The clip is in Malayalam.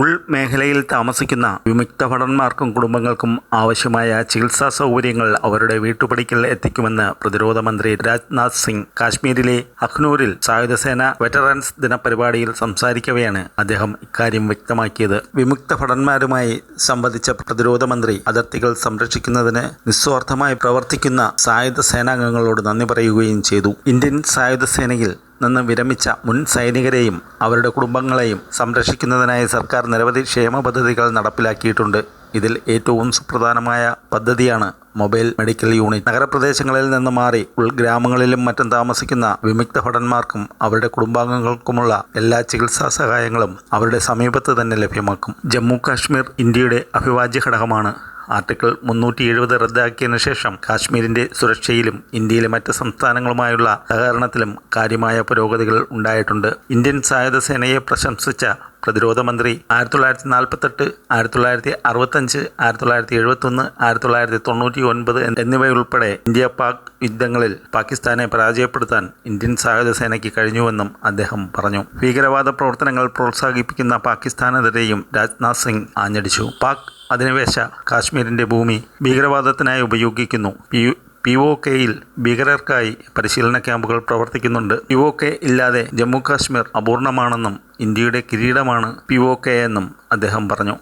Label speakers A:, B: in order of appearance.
A: ഉൾമേഖലയിൽ താമസിക്കുന്ന വിമുക്ത ഭടന്മാർക്കും കുടുംബങ്ങൾക്കും ആവശ്യമായ ചികിത്സാ സൗകര്യങ്ങൾ അവരുടെ വീട്ടുപടിക്കൽ എത്തിക്കുമെന്ന് പ്രതിരോധ മന്ത്രി രാജ്നാഥ് സിംഗ് കാശ്മീരിലെ അഖ്നൂരിൽ സായുധസേന വെറ്ററൻസ് ദിനപരിപാടിയിൽ സംസാരിക്കവെയാണ് അദ്ദേഹം ഇക്കാര്യം വ്യക്തമാക്കിയത് വിമുക്ത ഭടന്മാരുമായി സംബന്ധിച്ച പ്രതിരോധ മന്ത്രി അതിർത്തികൾ സംരക്ഷിക്കുന്നതിന് നിസ്വാർത്ഥമായി പ്രവർത്തിക്കുന്ന സായുധ സേനാംഗങ്ങളോട് നന്ദി പറയുകയും ചെയ്തു ഇന്ത്യൻ സായുധ സേനയിൽ നിന്ന് വിരമിച്ച മുൻ സൈനികരെയും അവരുടെ കുടുംബങ്ങളെയും സംരക്ഷിക്കുന്നതിനായി സർക്കാർ നിരവധി ക്ഷേമ പദ്ധതികൾ നടപ്പിലാക്കിയിട്ടുണ്ട് ഇതിൽ ഏറ്റവും സുപ്രധാനമായ പദ്ധതിയാണ് മൊബൈൽ മെഡിക്കൽ യൂണിറ്റ് നഗരപ്രദേശങ്ങളിൽ നിന്ന് മാറി ഉൾഗ്രാമങ്ങളിലും മറ്റും താമസിക്കുന്ന വിമുക്ത ഭടന്മാർക്കും അവരുടെ കുടുംബാംഗങ്ങൾക്കുമുള്ള എല്ലാ ചികിത്സാ സഹായങ്ങളും അവരുടെ സമീപത്ത് തന്നെ ലഭ്യമാക്കും ജമ്മു കാശ്മീർ ഇന്ത്യയുടെ അഭിവാജ്യ ഘടകമാണ് ആർട്ടിക്കിൾ മുന്നൂറ്റി എഴുപത് റദ്ദാക്കിയതിനു ശേഷം കാശ്മീരിന്റെ സുരക്ഷയിലും ഇന്ത്യയിലെ മറ്റ് സംസ്ഥാനങ്ങളുമായുള്ള സഹകരണത്തിലും കാര്യമായ പുരോഗതികൾ ഉണ്ടായിട്ടുണ്ട് ഇന്ത്യൻ സായുധ സേനയെ പ്രശംസിച്ച പ്രതിരോധ മന്ത്രി ആയിരത്തി തൊള്ളായിരത്തി നാൽപ്പത്തെട്ട് ആയിരത്തി തൊള്ളായിരത്തി അറുപത്തഞ്ച് ആയിരത്തി തൊള്ളായിരത്തി എഴുപത്തി ഒന്ന് ആയിരത്തി തൊള്ളായിരത്തി തൊണ്ണൂറ്റി ഒൻപത് എന്നിവയുൾപ്പെടെ ഇന്ത്യ പാക് യുദ്ധങ്ങളിൽ പാകിസ്ഥാനെ പരാജയപ്പെടുത്താൻ ഇന്ത്യൻ സായുധ സേനയ്ക്ക് കഴിഞ്ഞുവെന്നും അദ്ദേഹം പറഞ്ഞു ഭീകരവാദ പ്രവർത്തനങ്ങൾ പ്രോത്സാഹിപ്പിക്കുന്ന പാകിസ്ഥാനെതിരെയും രാജ്നാഥ് സിംഗ് ആഞ്ഞടിച്ചു പാക് അധിനിവേശ കാശ്മീരിന്റെ ഭൂമി ഭീകരവാദത്തിനായി ഉപയോഗിക്കുന്നു പി ഒ കെയിൽ ഭീകരർക്കായി പരിശീലന ക്യാമ്പുകൾ പ്രവർത്തിക്കുന്നുണ്ട് പി ഒ കെ ഇല്ലാതെ ജമ്മു കാശ്മീർ അപൂർണമാണെന്നും ഇന്ത്യയുടെ കിരീടമാണ് പി ഒ കെ എന്നും അദ്ദേഹം പറഞ്ഞു